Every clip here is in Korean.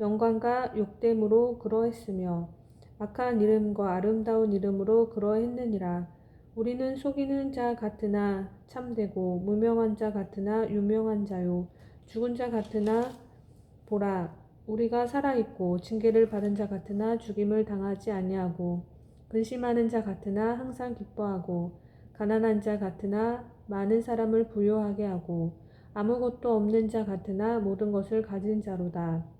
영광과 욕됨으로 그러했으며 악한 이름과 아름다운 이름으로 그러했느니라. 우리는 속이는 자 같으나 참되고 무명한 자 같으나 유명한 자요 죽은 자 같으나 보라 우리가 살아 있고 징계를 받은 자 같으나 죽임을 당하지 아니하고 근심하는 자 같으나 항상 기뻐하고 가난한 자 같으나 많은 사람을 부요하게 하고 아무것도 없는 자 같으나 모든 것을 가진 자로다.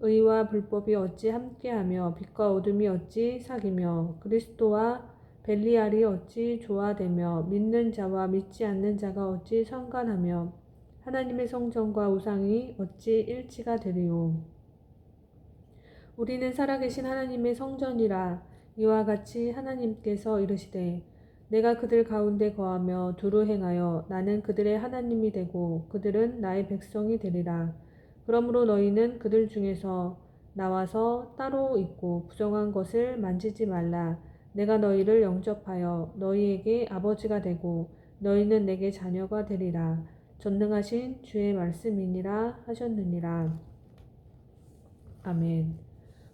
의와 불법이 어찌 함께하며 빛과 어둠이 어찌 사귀며 그리스도와 벨리알이 어찌 조화되며 믿는 자와 믿지 않는 자가 어찌 성간하며 하나님의 성전과 우상이 어찌 일치가 되리요? 우리는 살아계신 하나님의 성전이라 이와 같이 하나님께서 이르시되 내가 그들 가운데 거하며 두루 행하여 나는 그들의 하나님이 되고 그들은 나의 백성이 되리라 그러므로 너희는 그들 중에서 나와서 따로 있고 부정한 것을 만지지 말라. 내가 너희를 영접하여 너희에게 아버지가 되고 너희는 내게 자녀가 되리라. 전능하신 주의 말씀이니라 하셨느니라. 아멘.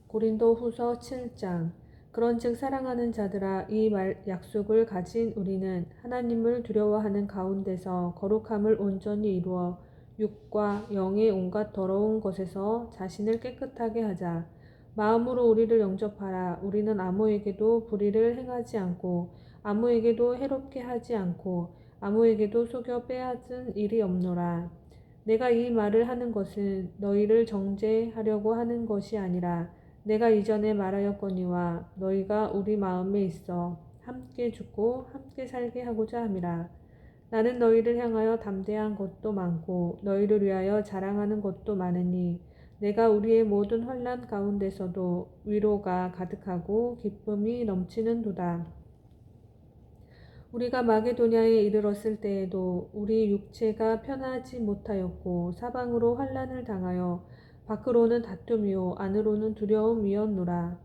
고린도 후서 7장. 그런즉 사랑하는 자들아 이 말 약속을 가진 우리는 하나님을 두려워하는 가운데서 거룩함을 온전히 이루어 육과 영의 온갖 더러운 것에서 자신을 깨끗하게 하자. 마음으로 우리를 영접하라. 우리는 아무에게도 불의를 행하지 않고 아무에게도 해롭게 하지 않고 아무에게도 속여 빼앗은 일이 없노라. 내가 이 말을 하는 것은 너희를 정죄하려고 하는 것이 아니라 내가 이전에 말하였거니와 너희가 우리 마음에 있어 함께 죽고 함께 살게 하고자 함이라. 나는 너희를 향하여 담대한 것도 많고 너희를 위하여 자랑하는 것도 많으니 내가 우리의 모든 환란 가운데서도 위로가 가득하고 기쁨이 넘치는도다. 우리가 마게도냐에 이르렀을 때에도 우리 육체가 편하지 못하였고 사방으로 환란을 당하여 밖으로는 다툼이요 안으로는 두려움이었노라.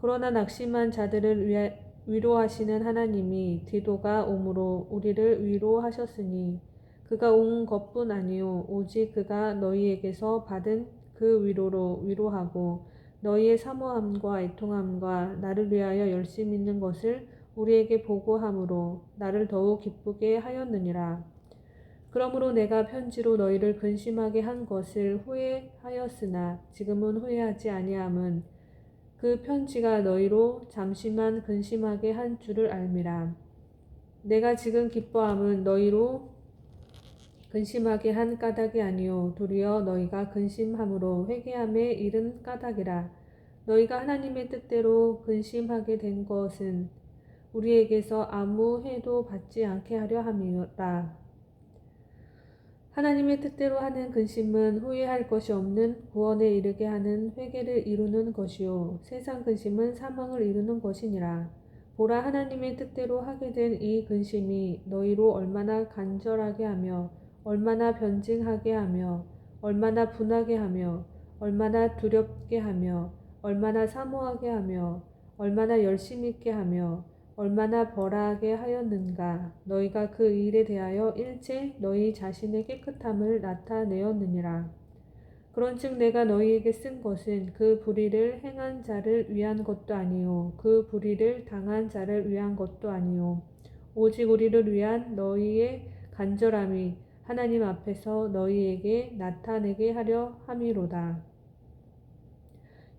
그러나 낙심한 자들을 위하, 위로하시는 하나님이 디도가 옴으로 우리를 위로하셨으니 그가 온 것뿐 아니요 오직 그가 너희에게서 받은 그 위로로 위로하고 너희의 사모함과 애통함과 나를 위하여 열심 있는 것을 우리에게 보고함으로 나를 더욱 기쁘게 하였느니라. 그러므로 내가 편지로 너희를 근심하게 한 것을 후회하였으나 지금은 후회하지 아니함은 그 편지가 너희로 잠시만 근심하게 한 줄을 알미라. 내가 지금 기뻐함은 너희로 근심하게 한 까닭이 아니요 도리어 너희가 근심함으로 회개함에 이른 까닭이라. 너희가 하나님의 뜻대로 근심하게 된 것은 우리에게서 아무 해도 받지 않게 하려 함이라. 하나님의 뜻대로 하는 근심은 후회할 것이 없는 구원에 이르게 하는 회개를 이루는 것이요 세상 근심은 사망을 이루는 것이니라. 보라 하나님의 뜻대로 하게 된 이 근심이 너희로 얼마나 간절하게 하며 얼마나 변증하게 하며 얼마나 분하게 하며 얼마나 두렵게 하며 얼마나 사모하게 하며 얼마나 열심 있게 하며 얼마나 벌하게 하였는가. 너희가 그 일에 대하여 일체 너희 자신의 깨끗함을 나타내었느니라. 그런즉 내가 너희에게 쓴 것은 그 불의를 행한 자를 위한 것도 아니요 그 불의를 당한 자를 위한 것도 아니요. 오직 우리를 위한 너희의 간절함이 하나님 앞에서 너희에게 나타내게 하려 함이로다.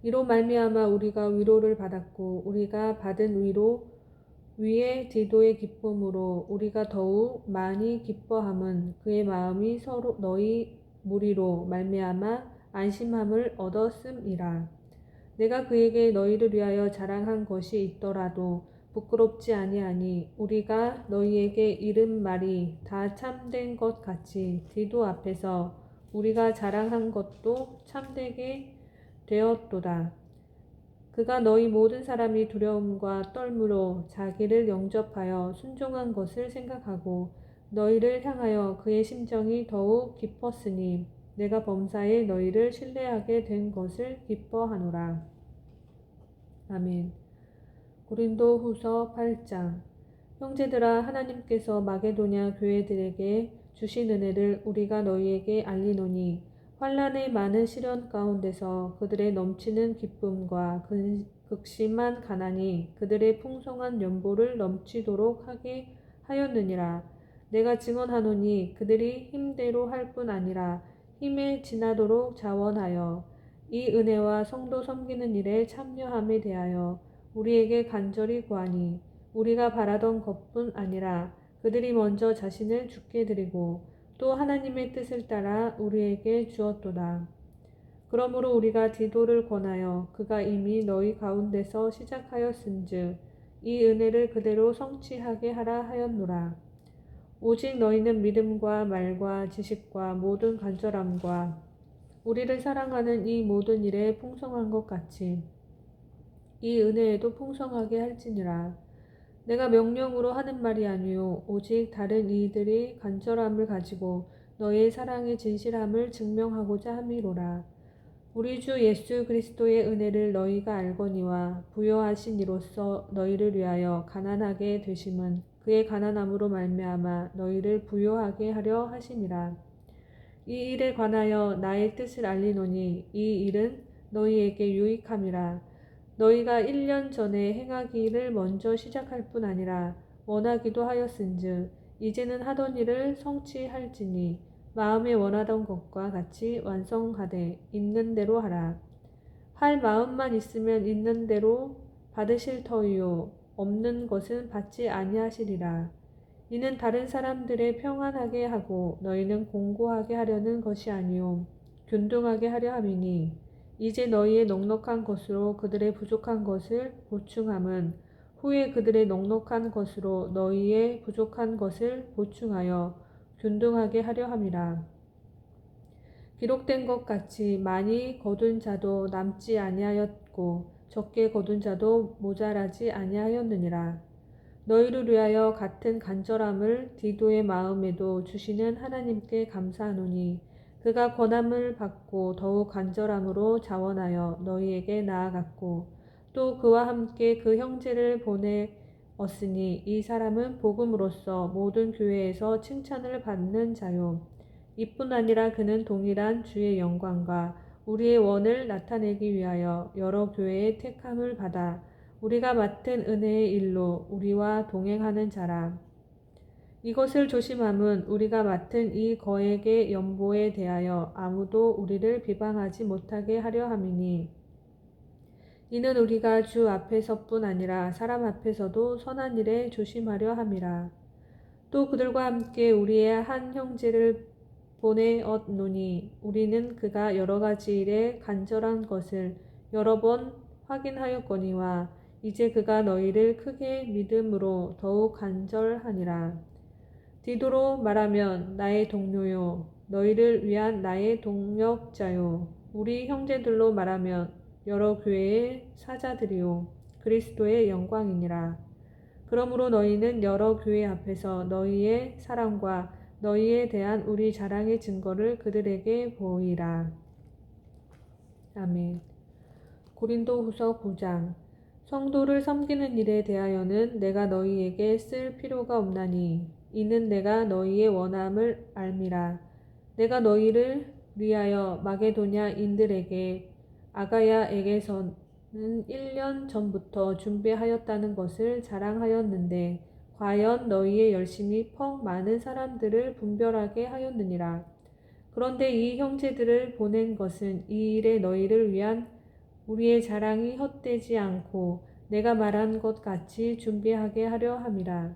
이로 말미암아 우리가 위로를 받았고 우리가 받은 위로 위에 디도의 기쁨으로 우리가 더욱 많이 기뻐함은 그의 마음이 서로 너희 무리로 말미암아 안심함을 얻었음이라. 내가 그에게 너희를 위하여 자랑한 것이 있더라도 부끄럽지 아니하니 우리가 너희에게 이른 말이 다 참된 것 같이 디도 앞에서 우리가 자랑한 것도 참되게 되었도다. 그가 너희 모든 사람이 두려움과 떨므로 자기를 영접하여 순종한 것을 생각하고 너희를 향하여 그의 심정이 더욱 깊었으니 내가 범사에 너희를 신뢰하게 된 것을 기뻐하노라. 아멘. 고린도 후서 8장 형제들아 하나님께서 마게도냐 교회들에게 주신 은혜를 우리가 너희에게 알리노니 환란의 많은 시련 가운데서 그들의 넘치는 기쁨과 극심한 가난이 그들의 풍성한 연보를 넘치도록 하게 하였느니라. 내가 증언하노니 그들이 힘대로 할 뿐 아니라 힘에 지나도록 자원하여 이 은혜와 성도 섬기는 일에 참여함에 대하여 우리에게 간절히 구하니 우리가 바라던 것뿐 아니라 그들이 먼저 자신을 죽게 드리고 또 하나님의 뜻을 따라 우리에게 주었도다. 그러므로 우리가 디도를 권하여 그가 이미 너희 가운데서 시작하였은즉 이 은혜를 그대로 성취하게 하라 하였노라. 오직 너희는 믿음과 말과 지식과 모든 간절함과 우리를 사랑하는 이 모든 일에 풍성한 것 같이 이 은혜에도 풍성하게 할지니라. 내가 명령으로 하는 말이 아니요 오직 다른 이들이 간절함을 가지고 너의 사랑의 진실함을 증명하고자 함이로라. 우리 주 예수 그리스도의 은혜를 너희가 알거니와 부여하신 이로써 너희를 위하여 가난하게 되심은 그의 가난함으로 말미암아 너희를 부여하게 하려 하심이라. 이 일에 관하여 나의 뜻을 알리노니 이 일은 너희에게 유익함이라. 너희가 1년 전에 행하기를 먼저 시작할 뿐 아니라 원하기도 하였은즉 이제는 하던 일을 성취할지니 마음에 원하던 것과 같이 완성하되 있는 대로 하라. 할 마음만 있으면 있는 대로 받으실 터이요 없는 것은 받지 아니하시리라. 이는 다른 사람들의 평안하게 하고 너희는 공고하게 하려는 것이 아니요 균등하게 하려 함이니 이제 너희의 넉넉한 것으로 그들의 부족한 것을 보충함은 후에 그들의 넉넉한 것으로 너희의 부족한 것을 보충하여 균등하게 하려 함이라. 기록된 것 같이 많이 거둔 자도 남지 아니하였고 적게 거둔 자도 모자라지 아니하였느니라. 너희를 위하여 같은 간절함을 디도의 마음에도 주시는 하나님께 감사하노니 그가 권함을 받고 더욱 간절함으로 자원하여 너희에게 나아갔고 또 그와 함께 그 형제를 보내었으니 이 사람은 복음으로써 모든 교회에서 칭찬을 받는 자요. 이뿐 아니라 그는 동일한 주의 영광과 우리의 원을 나타내기 위하여 여러 교회의 택함을 받아 우리가 맡은 은혜의 일로 우리와 동행하는 자라. 이것을 조심함은 우리가 맡은 이 거액의 연보에 대하여 아무도 우리를 비방하지 못하게 하려 함이니 이는 우리가 주 앞에서뿐 아니라 사람 앞에서도 선한 일에 조심하려 함이라. 또 그들과 함께 우리의 한 형제를 보내었노니 우리는 그가 여러 가지 일에 간절한 것을 여러 번 확인하였거니와 이제 그가 너희를 크게 믿음으로 더욱 간절하니라. 디도로 말하면 나의 동료요. 너희를 위한 나의 동력자요. 우리 형제들로 말하면 여러 교회의 사자들이요. 그리스도의 영광이니라. 그러므로 너희는 여러 교회 앞에서 너희의 사랑과 너희에 대한 우리 자랑의 증거를 그들에게 보이라. 아멘. 고린도 후서 9장. 성도를 섬기는 일에 대하여는 내가 너희에게 쓸 필요가 없나니 이는 내가 너희의 원함을 알미라 내가 너희를 위하여 마게도냐인들에게 아가야에게서는 1년 전부터 준비하였다는 것을 자랑하였는데 과연 너희의 열심이 퍽 많은 사람들을 분별하게 하였느니라. 그런데 이 형제들을 보낸 것은 이 일에 너희를 위한 우리의 자랑이 헛되지 않고 내가 말한 것 같이 준비하게 하려 함이라.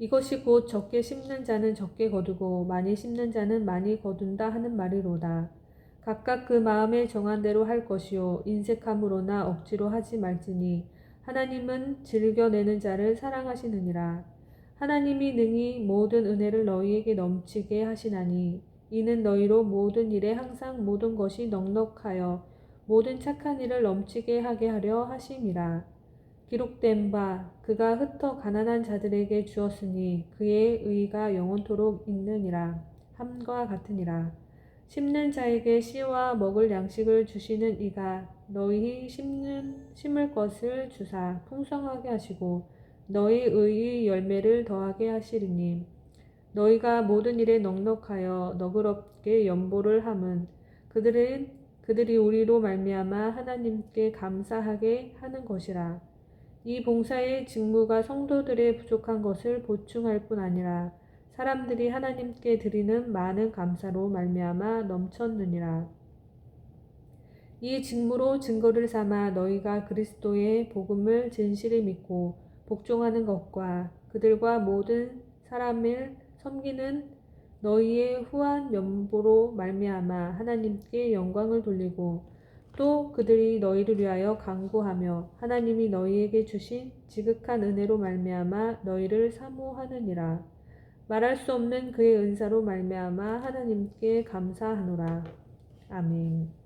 이것이 곧 적게 심는 자는 적게 거두고 많이 심는 자는 많이 거둔다 하는 말이로다. 각각 그 마음에 정한 대로 할 것이요 인색함으로나 억지로 하지 말지니 하나님은 즐겨내는 자를 사랑하시느니라. 하나님이 능히 모든 은혜를 너희에게 넘치게 하시나니 이는 너희로 모든 일에 항상 모든 것이 넉넉하여 모든 착한 일을 넘치게 하게 하려 하심이라. 기록된 바 그가 흩어 가난한 자들에게 주었으니 그의 의가 영원토록 있느니라. 함과 같으니라. 심는 자에게 씨와 먹을 양식을 주시는 이가 너희 심는 심을 것을 주사 풍성하게 하시고 너희 의의 열매를 더하게 하시리니 너희가 모든 일에 넉넉하여 너그럽게 연보를 함은 그들은 그들이 우리로 말미암아 하나님께 감사하게 하는 것이라 이 봉사의 직무가 성도들의 부족한 것을 보충할 뿐 아니라 사람들이 하나님께 드리는 많은 감사로 말미암아 넘쳤느니라. 이 직무로 증거를 삼아 너희가 그리스도의 복음을 진실히 믿고 복종하는 것과 그들과 모든 사람을 섬기는 너희의 후한 연보로 말미암아 하나님께 영광을 돌리고 또 그들이 너희를 위하여 간구하며 하나님이 너희에게 주신 지극한 은혜로 말미암아 너희를 사모하느니라 말할 수 없는 그의 은사로 말미암아 하나님께 감사하노라 아멘.